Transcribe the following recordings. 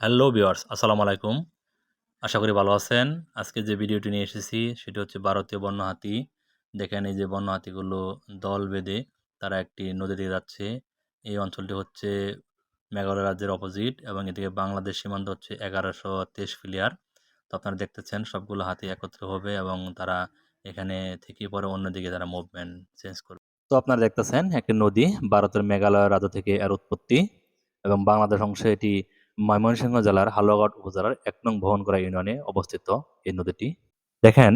Hello viewers আসসালামু আলাইকুম। আশা করি ভালো আছেন। আজকে যে ভিডিওটি নিয়ে এসেছি, সেটি হচ্ছে ভারতীয় বন্য হাতি দেখেন এই যে বন্য হাতিগুলো দল বেঁধে তারা একটি নদী দিয়ে যাচ্ছে। এই অঞ্চলটি হচ্ছে মেঘালয় রাজ্যের অপোজিট এবং এদিকে বাংলাদেশ সীমান্ত হচ্ছে এগারোশো তেইশ ফিলিয়ার তো আপনারা দেখতেছেন সবগুলো হাতি একত্র হবে এবং তারা এখানে থেকে পরে অন্যদিকে তারা মুভমেন্ট চেঞ্জ করবে। তো আপনারা দেখতেছেন একটি নদী, ভারতের মেঘালয় রাজ্য থেকে এর উৎপত্তি এবং বাংলাদেশ অংশে এটি ময়মনসিংহ জেলার হালুয়াঘাট উপজেলার এক নং ভবনগড়া ইউনিয়নে অবস্থিত এই নদীটি। দেখেন,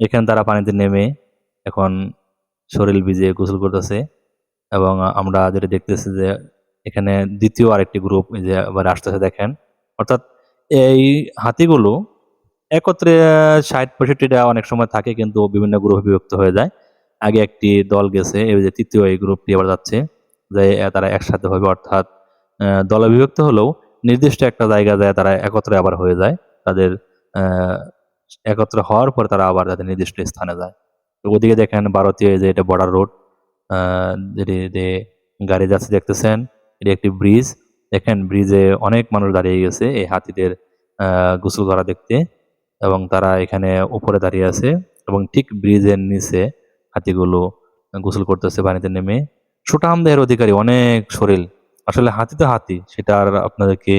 এখানে তারা পানিতে নেমে এখন শরীর ভিজে গোসল করতেছে এবং আমরা যেটা দেখতেছি যে এখানে দ্বিতীয় আরেকটি গ্রুপ যে আবার আসতেছে, দেখেন। অর্থাৎ এই হাতিগুলো একত্রে ষাট পঁয়ষট্টিটা অনেক সময় থাকে কিন্তু বিভিন্ন গ্রুপে বিভক্ত হয়ে যায়। আগে একটি দল গেছে, এই যে তৃতীয় এই গ্রুপটি আবার যাচ্ছে। যে তারা একসাথে হবে, অর্থাৎ দলে বিভক্ত হলেও নির্দিষ্ট একটা জায়গা যায় তারা একত্রে আবার হয়ে যায়। তাদের একত্র হওয়ার পর তারা আবার তাদের নির্দিষ্ট স্থানে যায়। তো ওদিকে দেখেন ভারতীয় যে এটা বর্ডার রোড যেটি যে গাড়ি যাচ্ছে দেখতেছেন, এটি একটি ব্রিজ দেখেন ব্রিজে অনেক মানুষ দাঁড়িয়ে গেছে এই হাতিদের গোসল করা দেখতে এবং তারা এখানে উপরে দাঁড়িয়ে আছে এবং ঠিক ব্রিজের নিচে হাতিগুলো গোসল করতেছে, পানিতে নেমে। সুঠাম দেহের অধিকারী অনেক শরীর আসলে হাতি তো হাতি, সেটা আর আপনাদেরকে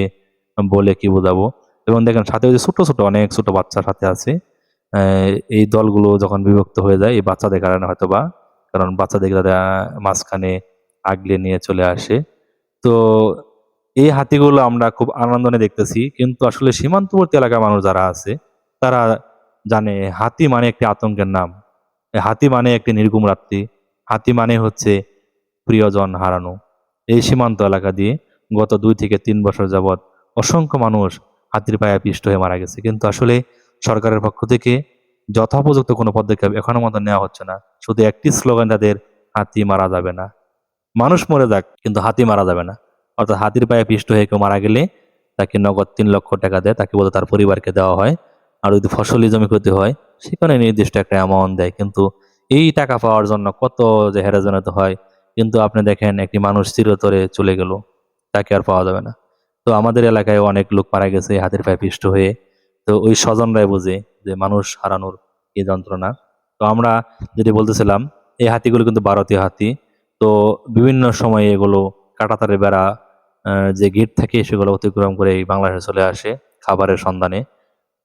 বলে কি বোঝাবো? এবং দেখেন, সাথে ওই যে ছোট ছোট, অনেক ছোট বাচ্চার সাথে আছে। এই দলগুলো যখন বিভক্ত হয়ে যায়, এই বাচ্চাদের কারণে হয়তো বা কারণ বাচ্চাদের তারা মাঝখানে আগলে নিয়ে চলে আসে। তো এই হাতিগুলো আমরা খুব আনন্দ নিয়ে দেখতেছি, কিন্তু আসলে সীমান্তবর্তী এলাকার মানুষ যারা আছে, তারা জানে হাতি মানে একটি আতঙ্কের নাম। হাতি মানে একটি নির্গুম রাত্রি। হাতি মানে হচ্ছে প্রিয়জন হারানো। এই সীমান্ত এলাকা দিয়ে গত দুই থেকে তিন বছর যাবৎ অসংখ্য মানুষ হাতির পায়ে পিষ্ট হয়ে মারা গেছে। কিন্তু আসলে সরকারের পক্ষ থেকে যথোপযুক্ত কোনো পদক্ষেপ এখনও মতো নেওয়া হচ্ছে না। শুধু একটি স্লোগান তাদের হাতি মারা যাবে না। মানুষ মরে যাক, কিন্তু হাতি মারা যাবে না। অর্থাৎ হাতির পায়ে পিষ্ট হয়ে কেউ মারা গেলে তাকে নগদ তিন লক্ষ টাকা দেয়, তাকে বলতে তার পরিবারকে দেওয়া হয়। আর যদি ফসলি জমি ক্ষতি হয়, সেখানে নির্দিষ্ট একটা অ্যামাউন্ট দেয়। কিন্তু এই টাকা পাওয়ার জন্য কত যে হেরাজনিত হয় কিন্তু আপনি দেখেন একটি মানুষ চিরতরে চলে গেল, তাকে আর পাওয়া যাবে না। তো আমাদের এলাকায় অনেক লোক মারা গেছে হাতের পায়ে পিষ্ট হয়ে। তো ওই স্বজনরাই বোঝে যে মানুষ হারানোর এই যন্ত্রণা। তো আমরা যেটি বলতেছিলাম, এই হাতিগুলো কিন্তু ভারতীয় হাতি। তো বিভিন্ন সময়ে এগুলো কাটাতারে বেড়া যে গেট থাকে সেগুলো অতিক্রম করে এই বাংলাদেশে চলে আসে খাবারের সন্ধানে।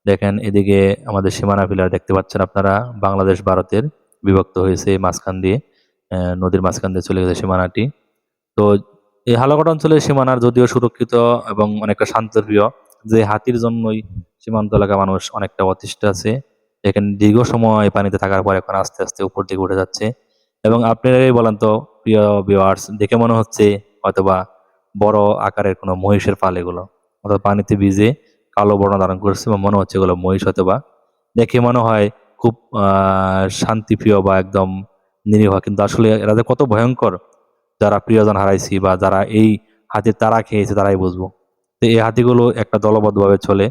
দেখেন এদিকে আমাদের সীমানা পিলার দেখতে পাচ্ছেন আপনারা, বাংলাদেশ, ভারতের বিভক্ত হয়েছে মাঝখান দিয়ে। নদীর মাঝখান দিয়ে চলে গেছে সীমানাটি। তো এই হালকাট অঞ্চলের সীমানার যদিও সুরক্ষিত এবং অনেকটা শান্তপ্রিয়, যে হাতির জন্যই সীমান্ত এলাকা মানুষ অনেকটা অতিষ্ঠ আছে, এখানে দীর্ঘ সময় পানিতে থাকার পর এখন আস্তে আস্তে উপর দিকে উঠে যাচ্ছে। এবং আপনারাই বলেন তো, প্রিয় ভিউয়ার্স দেখে মনে হচ্ছে হয়তোবা বড় আকারের কোনো মহিষের পাল এগুলো, অর্থাৎ পানিতে ভিজে কালো বর্ণ ধারণ করছে এবং মনে হচ্ছে এগুলো মহিষ অথবা দেখে মনে হয় খুব শান্তিপ্রিয় বা একদম নিরীহ। কিন্তু আসলে এরা যে কত ভয়ঙ্কর যারা প্রিয়জন হারাইছি বা যারা এই হাতির তারা খেয়েছে তারাই বুঝব। তো এই হাতিগুলো একটা দলবদ্ধভাবে চলে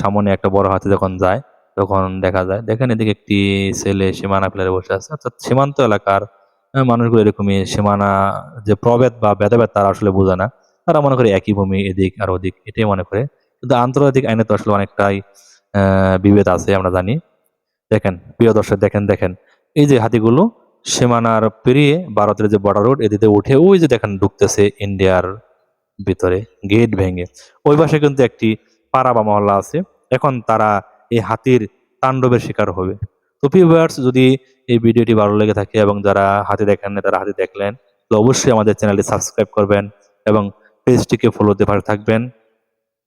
সামনে একটা বড় হাতি যখন যায়, তখন দেখা যায়, দেখেন এদিকে একটি ছেলে সীমানা ফেলে বসে আছে। অর্থাৎ সীমান্ত এলাকার মানুষগুলো এরকমই সীমানা যে প্রভেদ বা ভেদাভেদ তারা আসলে বোঝে না। তারা মনে করে একই ভূমি, এদিক আর ওদিক, এটাই মনে করে। কিন্তু আন্তর্জাতিক আইনে তো আসলে অনেকটাই বিভেদ আছে আমরা জানি। দেখেন, প্রিয় দর্শক, দেখেন দেখেন। এই যে হাতিগুলো সীমানার পেরিয়ে ভারতের যে বর্ডার রোড এদিকে উঠে ওই যে দেখেন ঢুকতেছে ইন্ডিয়ার ভিতরে গেট ভেঙে। ওই পাশে কিন্তু একটি পাড়া বা মহল্লা আছে। এখন তারা এই হাতির তাণ্ডবের শিকার হবে। তো ভিউয়ার্স যদি এই ভিডিওটি ভালো লেগে থাকে এবং যারা হাতি দেখেন না তারা হাতি দেখলেন, তো অবশ্যই আমাদের চ্যানেলটি সাবস্ক্রাইব করবেন এবং পেজটিকে ফলোতে পারে থাকবেন।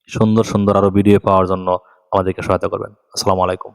সুন্দর সুন্দর আরও ভিডিও পাওয়ার জন্য আমাদেরকে সহায়তা করবেন। আসসালামু আলাইকুম।